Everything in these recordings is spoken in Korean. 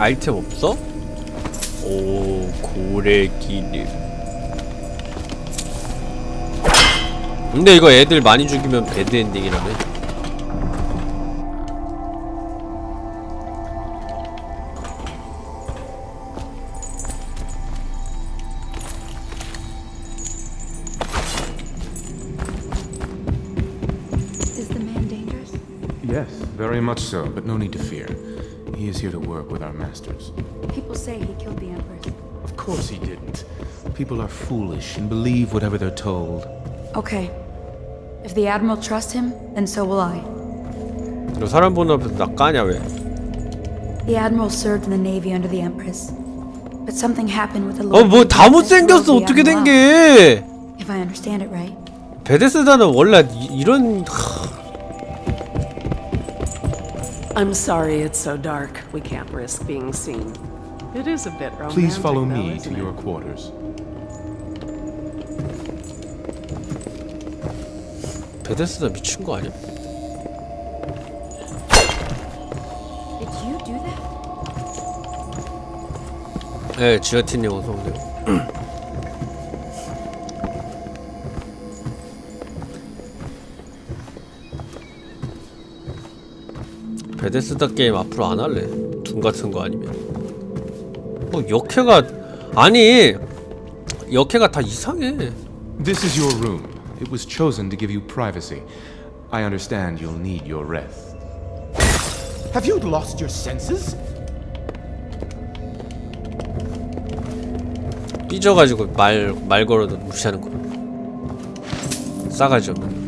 아이템 없어? 오 고래기름 근데 이거 애들 많이 죽이면 배드 엔딩이라며 Is the man dangerous? Yes, very much so, but no need to fear. He is here to work with our masters. People say he killed the Empress. Of course he didn't. People are foolish and believe whatever they're told. Okay. If the Admiral trusts him, then so will I. 너 사람 보는 앞에서 나 까냐 왜 The Admiral served in the Navy under the Empress. But something happened with the 어 Lord 뭐 다 Regent that 못생겼어 drove the 어떻게 Admiral out. 된게 If I understand it right. 베데스다는 원래 이, 이런 I'm sorry it's so dark. We can't risk being seen. It is a bit romantic, Please follow though, me isn't to it? your quarters. 베데스다 미친 거 아니야? Did you do that? 네 지어티님 어서 오세요 베데스다 게임 앞으로 안 할래 둠 같은 거 아니면 뭐 역해가 아니 역해가 다 이상해 This is your room. It was chosen to give you privacy. I understand you'll need your rest. Have you lost your senses? 삐져가지고 말, 말 걸어도 무시하는 거 싸가지 없는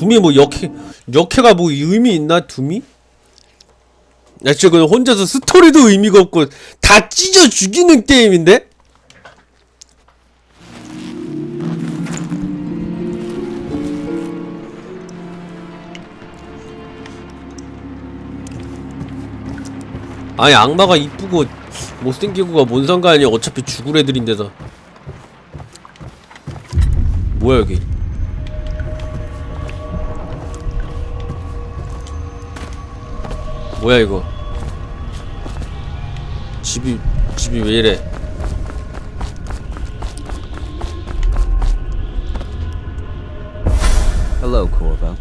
둠이 뭐 역해 역해가 뭐 의미 있나 둠이? 야 그냥 혼자서 스토리도 의미가 없고 다 찢어 죽이는 게임인데? 아니 악마가 이쁘고 못생기고가 뭔 상관이야 어차피 죽을 애들인데다 뭐야 여기 뭐야 이거 집이 집이 왜 이래 Hello, Corvo.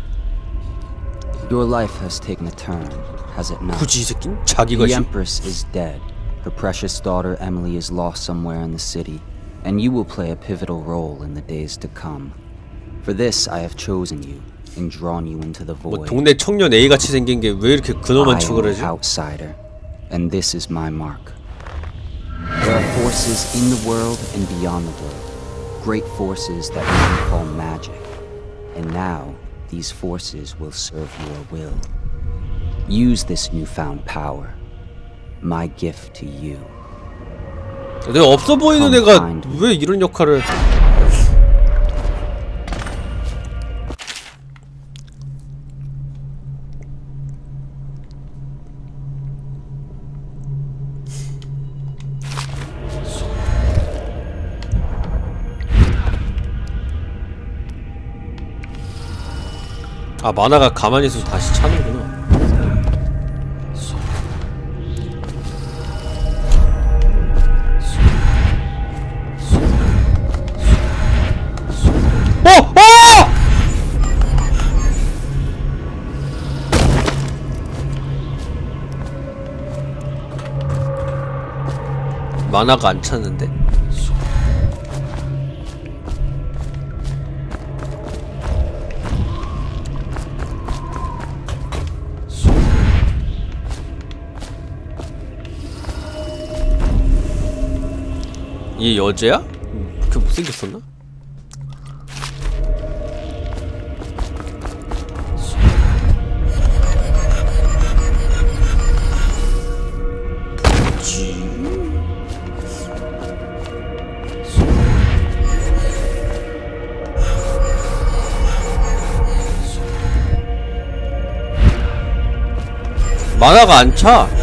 Your life has taken a turn, has it not? 굳이 이 새끼는 자기가 The 심 Empress is dead. Her precious daughter Emily is lost somewhere in the city, and you will play a pivotal role in the days to come. For this, I have chosen you and drawn you into the 뭐 void. 동네 청년 A 같이 생긴 게 왜 이렇게 I 근엄한 am 척을 an 하지? outsider, and this is my mark. There are forces in the world and beyond the world, great forces that we can call magic. And now, these forces will serve your will. Use this newfound power, my gift to you. 내가 없어 보이는 애가 Confined. 왜 이런 역할을 아 만화가 가만히 있어서 다시 차는구나 어! 어! 만화가 안 차는데? 얘 여자야? 음, 그렇게 못생겼었나? 만화가 안 차.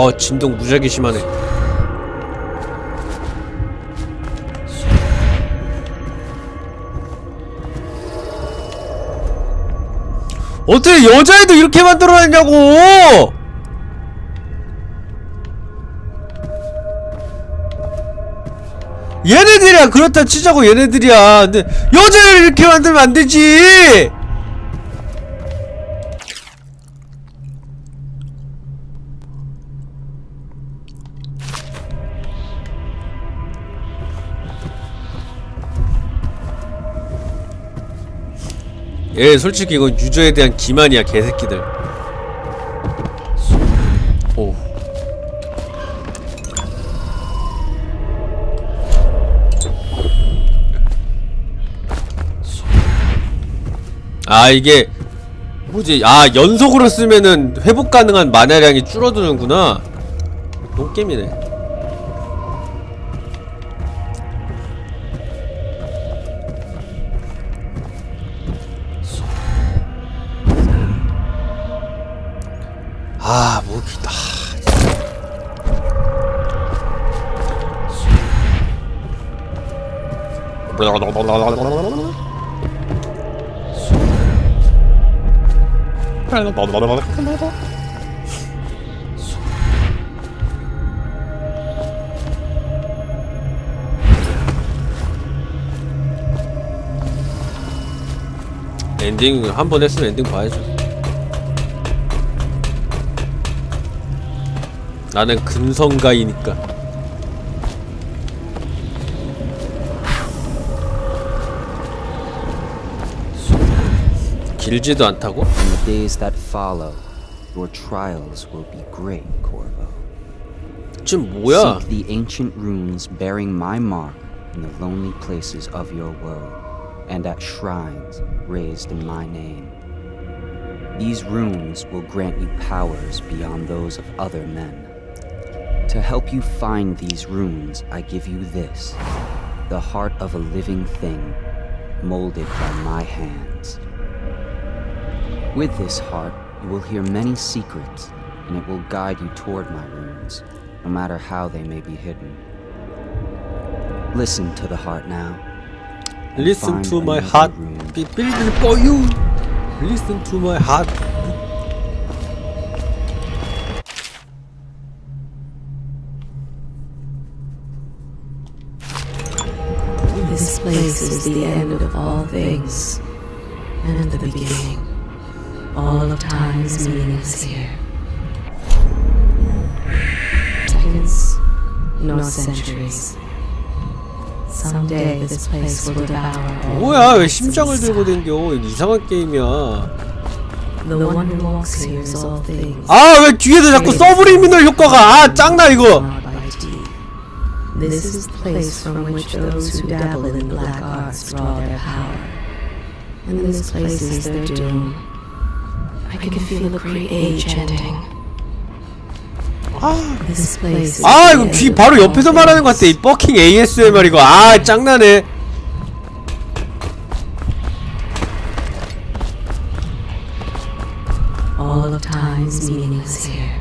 어 진동 무지하게 심하네. 어떻게 여자애도 이렇게 만들어놨냐고! 얘네들이야 그렇다 치자고 얘네들이야. 근데 여자를 이렇게 만들면 안 되지 얘 솔직히 이건 유저에 대한 기만이야 개새끼들. 오. 아 이게 뭐지? 아 연속으로 쓰면은 회복 가능한 마나량이 줄어드는구나. 똥게임이네 엔딩 한 번 했으면 엔딩 봐야죠. 나는 금성가이니까. 길지도 않다고? In the days that follow, your trials will be great, Corvo. 지금 뭐야? Seek the ancient runes bearing my mark in the lonely places of your world, and at shrines raised in my name. These runes will grant you powers beyond those of other men. To help you find these runes, I give you this the heart of a living thing, molded by my hands. With this heart, you will hear many secrets, and it will guide you toward my runes, no matter how they may be hidden. Listen to the heart now. Listen to my heart rune. be beating for you. Listen to my heart. This place is the end of all things, and the beginning. All of time's meaning is here. Seconds, nor centuries. Someday this place will devour all 뭐야 왜 심장을 들고. 댕겨 이상한 게임이야 The one who walks here is all things. 아 왜 뒤에서 자꾸 서브리미널 효과가 아 짱나 이거 Not. This is the place from which those who dabble in black arts draw their power. And this place is their doom. I can feel a great age ending. This place is 아 the 이거 귀 바로 옆에서 말하는 것 같아 이. 버킹 ASMR 이거 아 짱나네 All of time's meaning is here.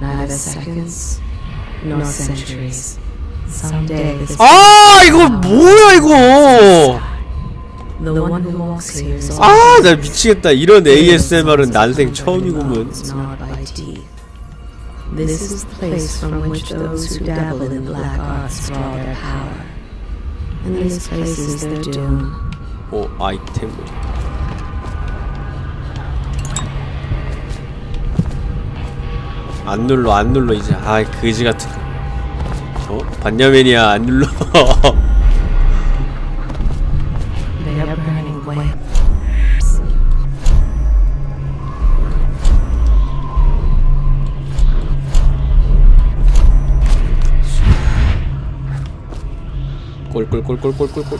Neither seconds nor centuries. Someday this 아 이거 뭐야 이거 아 나 미치겠다 이런 ASMR은 난생 처음이구먼 Not by deed. This is the place from which those who dabble in black arts draw their power. And this place is their doom. 오 아이템 안 눌러 안 눌러 이제 아이 그지 같은 거. 어 반야맨이야 안 눌러 꼴꼴꼴꼴꼴꼴꼴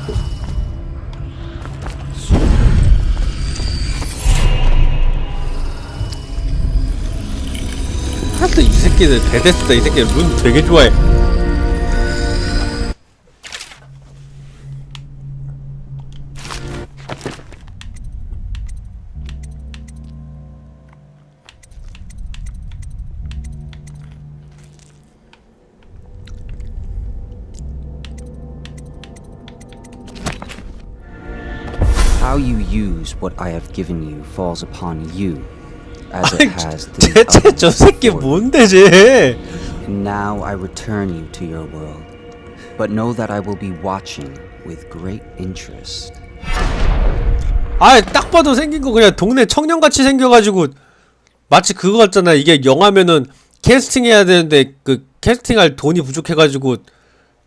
하여튼 이 새끼들 베데스다. 이 새끼들 룬 되게 좋아해 what I have given you falls upon you, as it has to the 대체 저 새끼. 뭔데 쟤? And now I return you to your world. But know that I will be watching with great interest. 아, 딱 봐도 생긴 거 그냥 동네 청년 같이 생겨가지고 마치 그거 같잖아. 이게 영화면은 캐스팅해야 되는데 그 캐스팅할 돈이 부족해가지고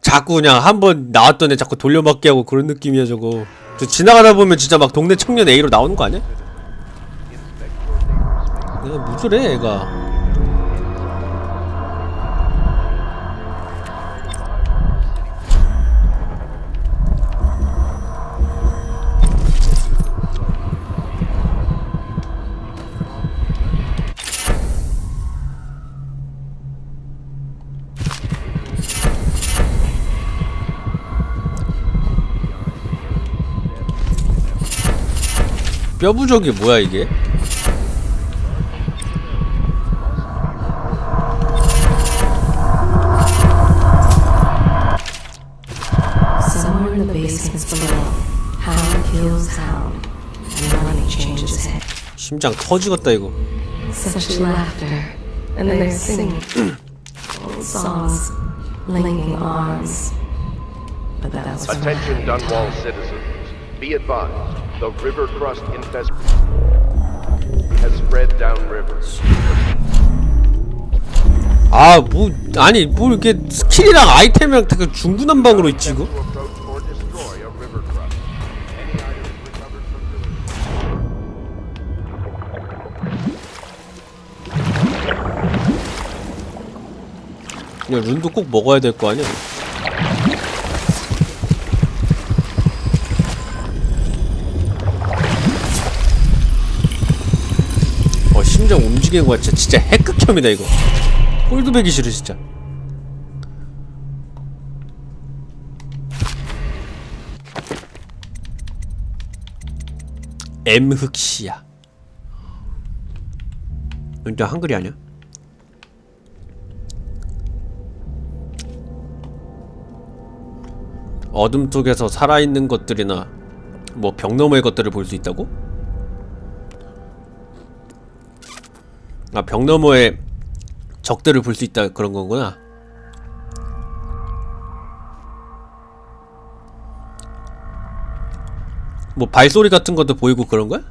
자꾸 그냥 한 번 나왔던 애 자꾸 돌려막기 하고 그런 느낌이야 저거. 저 지나가다 보면 진짜 막 동네 청년 A로 나오는 거 아니야? 얘가 무저래 얘가. 뼈부족이 뭐야 이게? Somewhere in the basements below, Hound kills Hound, and money changes head. 심장 터지겠다 이거. Such laughter, and they're singing old songs, linking arms. But that was Attention Dunwall citizens. Be advised, the river crust infestation has spread downriver. 아, 뭐, 아니, 뭐, 이렇게 스킬이랑 아이템이랑 다그 중구난방으로 있지, 이거? 그냥 룬도 꼭 먹어야 될 거 아니야? 어, 거 진짜, 진짜 핵극혐이다, 이거. 꼴도 배기 싫어, 진짜. M흑시야. 일단 한글이 아니야? 어둠 속에서 살아있는 것들이나 뭐벽 너머의 것들을 볼 수 있다고? 아, 벽 너머의 적들을 볼 수 있다 그런 거구나. 뭐 발소리 같은 것도 보이고 그런 거야?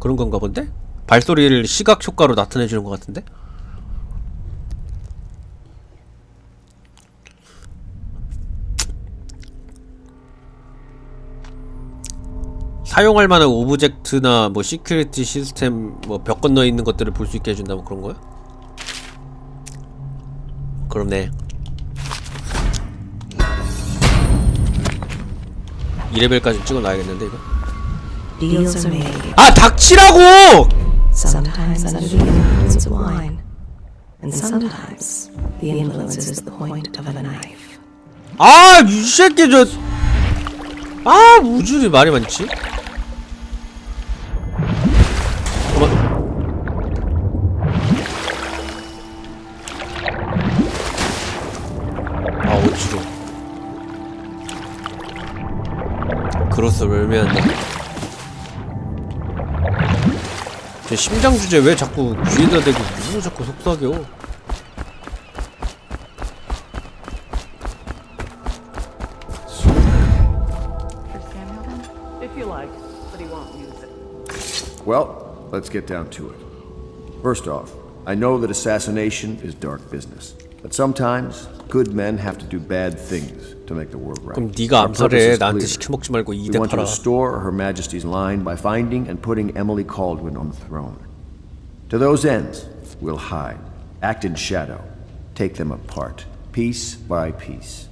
그런 건가 본데? 발소리를 시각 효과로 나타내 주는 것 같은데? 사용할 만한 오브젝트나 뭐 시큐리티 시스템 뭐 벽 건너 있는 것들을 볼 수 있게 해준다 뭐 그런 거야? 그렇네 2레벨까지 찍어놔야겠는데 이거 deals are made, 아 닥치라고! sometimes under the influence of wine, and sometimes the influence is the point of a knife. 아이 새끼 저... 아 우주리 말이 많지? 그로서 멸미한다 제 심장 주제 왜 자꾸 귀에다 대고 누구 자꾸 속삭여 If you like, but he won't use it. Well, let's get down to it. First off, I know that assassination is dark business. But sometimes, good men have to do bad things to make the world right. 그럼 네가 Our purpose 암살해 is 나한테 clear. 시켜먹지 말고 We 이대 want to 팔아 restore Her Majesty's line by finding and putting Emily Caldwin on the throne. To those ends, we'll hide, act in shadow, take them apart, piece by piece.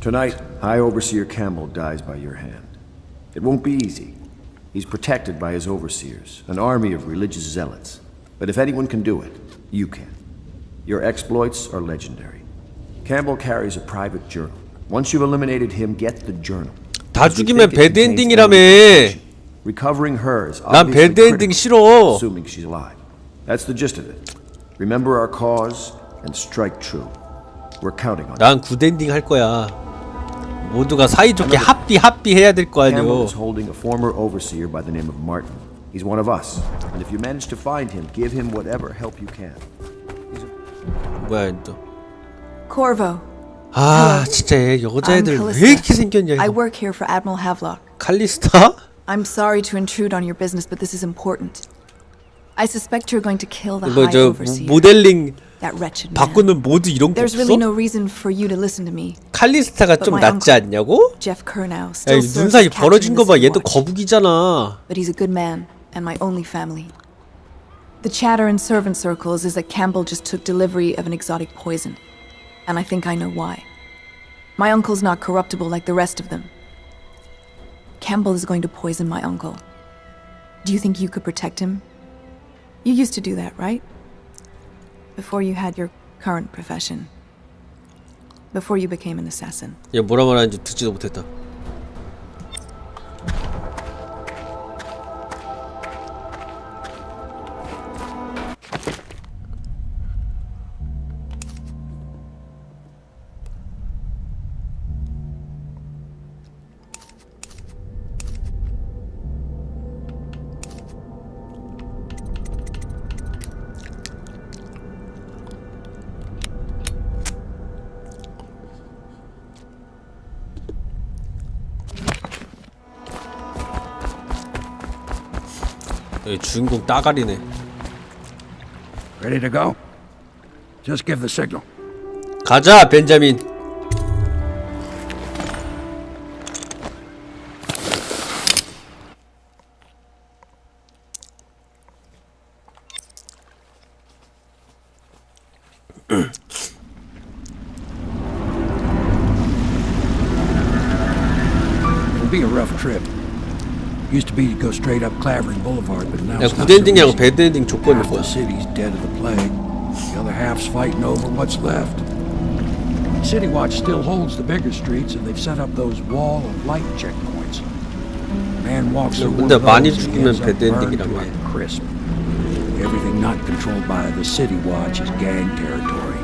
Tonight, High Overseer Campbell dies by your hand. It won't be easy. He's protected by his overseers, an army of religious zealots. But if anyone can do it, you can. Your exploits are legendary. Campbell carries a private journal. Once you've eliminated him, get the journal. 다 As we 죽이면 think it 배드 contains 엔딩이라며. Emily's information. Recovering her is 난 obviously 배드 엔딩 critical, 싫어. assuming she's alive. That's the gist of it. Remember our cause and strike true. We're counting on you. 난 굿엔딩 할 거야 모두가 사이좋게 합비 합비 해야 될 거 Campbell 아니오 is holding a former overseer by the name of Martin. He's one of us, and if you manage to find him, give him whatever help you can. 뭐야 또 Corvo. 아 진짜 얘 I'm 여자애들 Callista. 왜 이렇게 생겼냐 I 이거 work here for Admiral Havelock. 칼리스타? I'm sorry to intrude on your business, but this is important. I suspect you're going to kill the 뭐 High 저 Overseer. 모델링 that wretched man. 바꾸는 모드 이런 거 There's 없어? really no reason for you to listen to me. 칼리스타가 좀 낫지 않냐고? Jeff Kurnow 야, still 이 serves 눈 사이 as captain 벌어진 in 거 the 봐. City 얘도 Watch. 거북이잖아. but he's a good man and my only family. The chatter in servant circles is that Campbell just took delivery of an exotic poison, and I think I know why. My uncle's not corruptible like the rest of them. Campbell is going to poison my uncle. Do you think you could protect him? You used to do that, right? Before you had your current profession. Before you became an assassin. 얘 뭐라 말하는지 듣지도 못했다. 주인공 따가리네. Ready to go? Just give the signal. 가자 벤자민. It'll be a rough trip. Used to be to go straight up Clavering Boulevard, but now it's not the the city's dead of the plague. The other half's fighting over what's left. City Watch still holds the bigger streets, and they've set up those wall of light checkpoints. Man walks through one of those and gets up crisp. Everything not controlled by the City Watch is gang territory.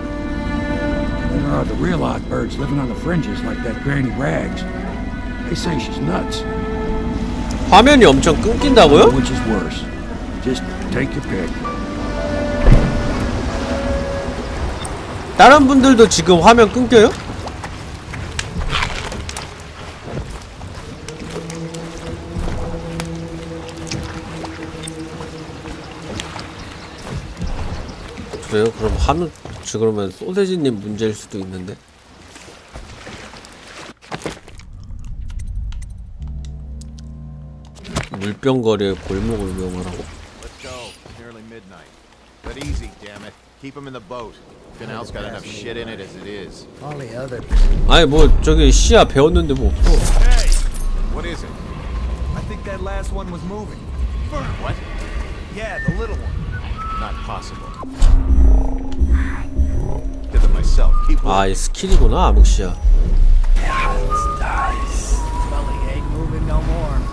There are the real odd birds living on the fringes like that Granny Rags. They say she's nuts. 화면이 엄청 끊긴다고요? Which is worse? Just take your pick. 다른 분들도 지금 화면 끊겨요? 그래요? 그럼 지 그러면 소세지님 문제일 수도 있는데 물병거리에 골목을 nearly midnight. But easy, damn it. Keep him in the boat. Canal's got enough shit in it as it is. All the other 아니 뭐 저기 시야 배웠는데 뭐 없어 Hey! What is it? I think that last one was moving. What? Yeah, the little one. Not possible. Did them myself. Keep 아 이 스킬이구나 암흑시야 Sully ain't moving no more.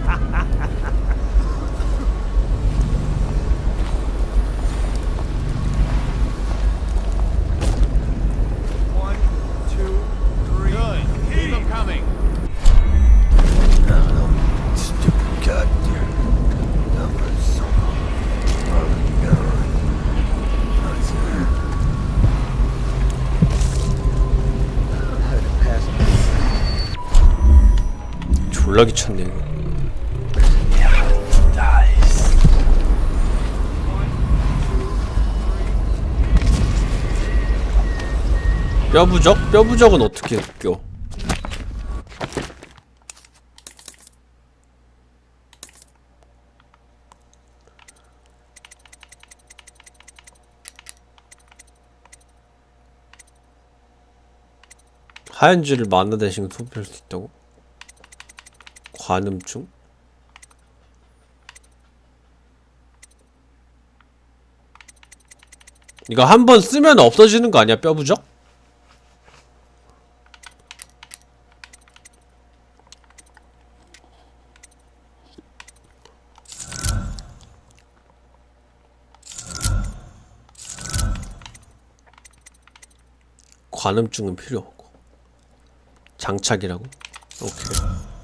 졸라 귀찮네 이거 뼈부적? 뼈부적은 어떻게 껴? 하얀 쥐를 만나 대신 소비할 수 있다고? 관음증? 이거 한 번 쓰면 없어지는 거 아니야 뼈 부적? 관음증은 필요 없고 장착이라고? 오케이.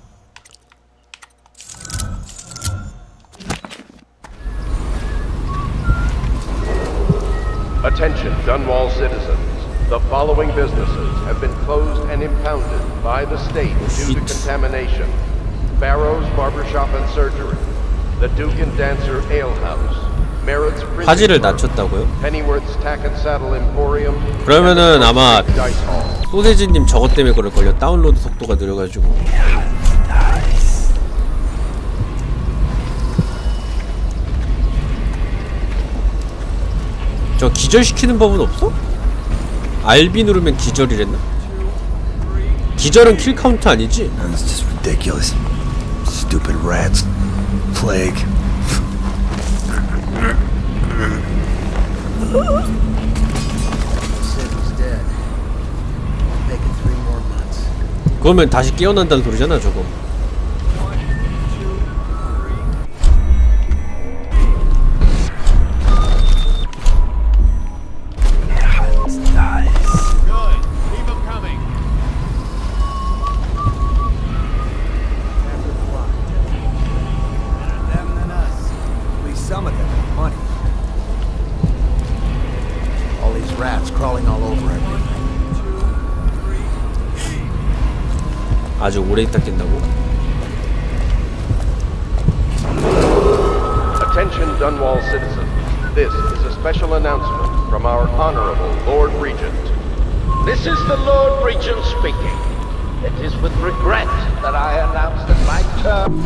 Attention, Dunwall citizens. The following businesses have been closed and impounded by the state due to contamination. Barrow's Barbershop and Surgery, the Duke and Dancer Ale House, Merritt's 화질을 낮췄다고요? Pennyworth's Tack and Saddle Emporium, 그러면은 아마 Dice Hall. 소세지님 저것 때문에 그럴 걸요 다운로드 속도가 느려가지고 저 기절시키는 법은 없어? RB 누르면 기절이랬나? 기절은 킬 카운트 아니지? That's just ridiculous. Stupid rats. Plague. City's dead. Make it three more months. 그러면 다시 깨어난다는 소리잖아 저거 아주 오래 있다 깬다고 Attention, Dunwall citizens. This is a special announcement from our Honorable Lord Regent. This is the Lord Regent speaking. It is with regret that I announce that my term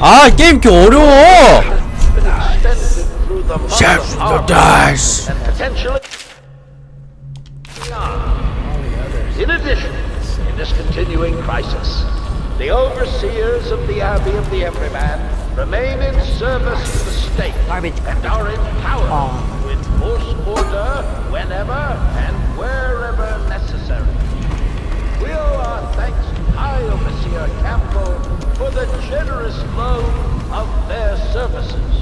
아 게임 이렇게 어려워 has been extended through the month Chef of the August dice. and potentially beyond. In addition, in this continuing crisis, the overseers of the Abbey of the Everyman remain in service to the state and are empowered oh. to enforce order whenever and wherever necessary. We owe our thanks to High Overseer Campbell for the generous loan of their services.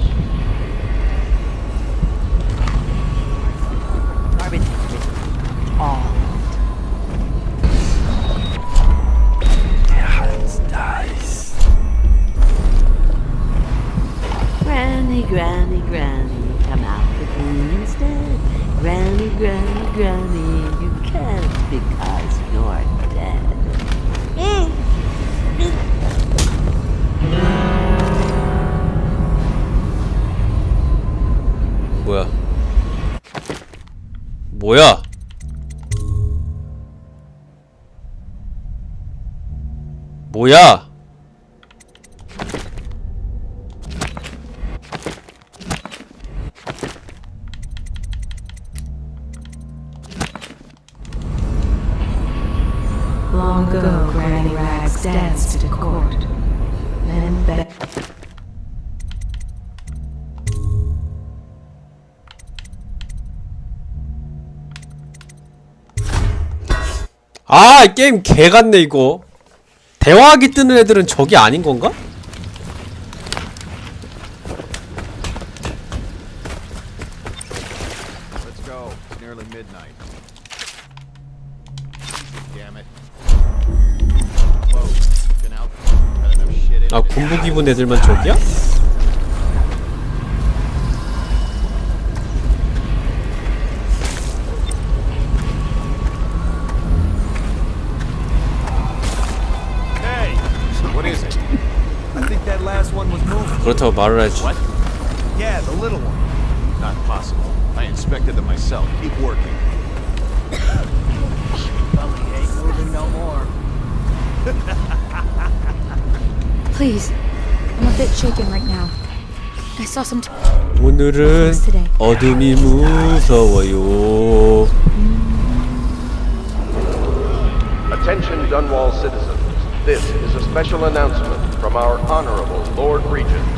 Granny, granny, granny, come out with me instead. Granny, granny, granny, you can't because you're dead. 뭐야 뭐야 뭐야 Long ago, Granny Rags danced at court. Then Be- 아 게임 개 같네 이거 대화하기 뜨는 애들은 적이 아닌 건가? 아. 군부 기분 애들만 적이야? was moving. 그렇다고 말을 하지 What? Yeah, the little one. Not possible. I inspected them myself. Keep working. Belly ain't moving no more. Please. I'm a bit shaken right now. I saw some. T- 오늘은 어둠이 무서워요 Attention, Dunwall citizens. This is a special announcement from our Honorable Lord Regent.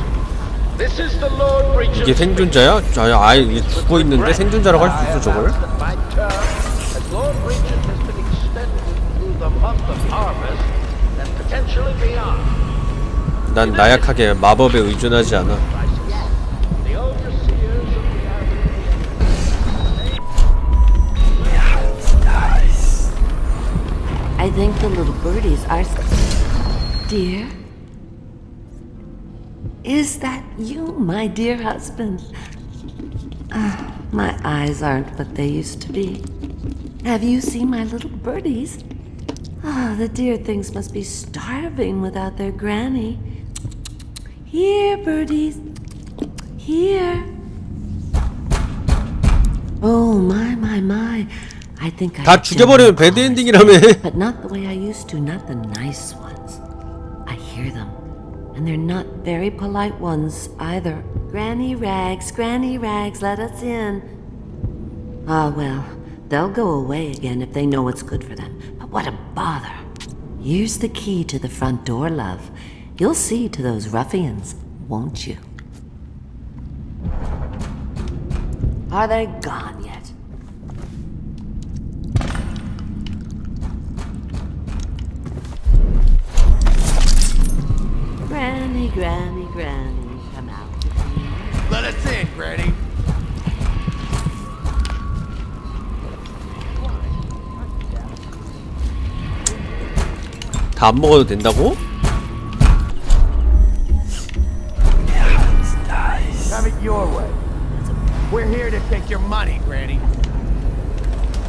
이게 생존자야? 자, 아예 이게 죽어 있는데 생존자라고 할 수 있어 저걸? 난 나약하게 마법에 의존하지 않아 I think the little birdies are. Dear? Is that you, my dear husband? Ah, my eyes aren't what they used to be. Have you seen my little birdies? Ah, the dear things must be starving without their granny. Here, birdies. Here. Oh, my, my, my. I think I. 다 죽여버리면 배드 엔딩이라며. But not the way I used to, not the nice ones. I hear them, and they're not very polite ones either. Granny Rags, Granny Rags, let us in. Ah, well, they'll go away again if they know what's good for them. But what a bother. Here's the key to the front door, love. You'll see to those ruffians, won't you? Are they gone Granny, Granny, Granny, come out. Let us in, Granny. 다 안 먹어도 된다고? Have it your way. We're here to take your money, Granny.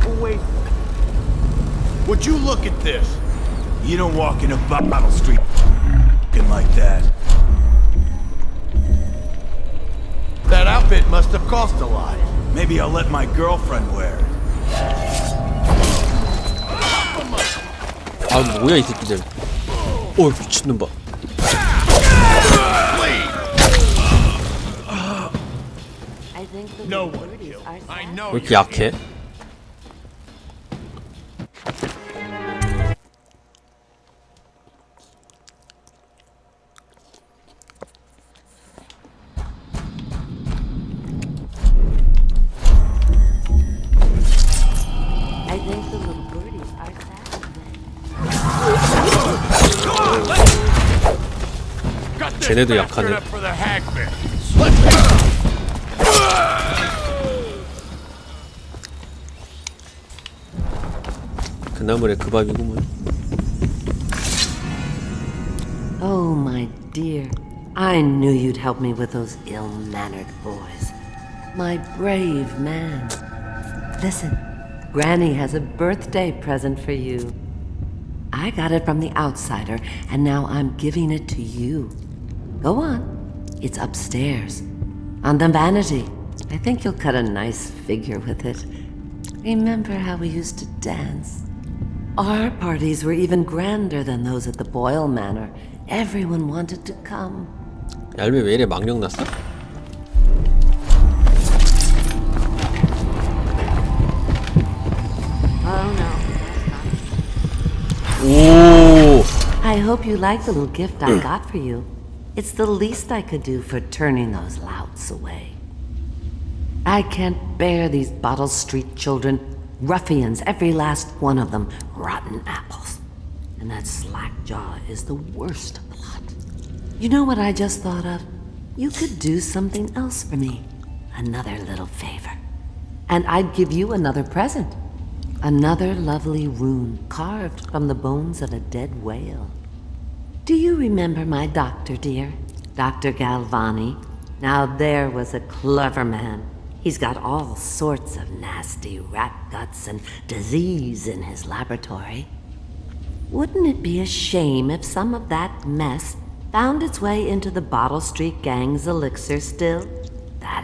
Oh, wait. Would you look at this? You don't walk in a bottle street looking like that. That outfit must have cost a lot. Maybe I'll let my girlfriend wear it. 아 뭐야 이 새끼들. 오 미친놈 봐. I think the No little one birdies killed. are I sad. know 왜 이렇게 약해? 쟤네도 bastard 약하네. up for the hagman. 그나물의 그 밥이구먼. Oh, my dear. I knew you'd help me with those ill mannered boys. My brave man. Listen, Granny has a birthday present for you. I got it from the outsider, and now I'm giving it to you. Go on. It's upstairs. On the vanity. I think you'll cut a nice figure with it. Remember how we used to dance? Our parties were even grander than those at the Boyle Manor. Everyone wanted to come. 얄미 왜 이래 망령 났어? Oh no. 오. I hope you like the little gift I got for you. It's the least I could do for turning those louts away. I can't bear these Bottle Street children. Ruffians, every last one of them. Rotten apples. And that slack jaw is the worst of the lot. You know what I just thought of? You could do something else for me. Another little favor. And I'd give you another present. Another lovely rune carved from the bones of a dead whale. Do you remember my doctor, dear? Dr. Galvani? Now there was a clever man. He's got all sorts of nasty rat guts and disease in his laboratory. Wouldn't it be a shame if some of that mess found its way into the Bottle Street Gang's elixir still?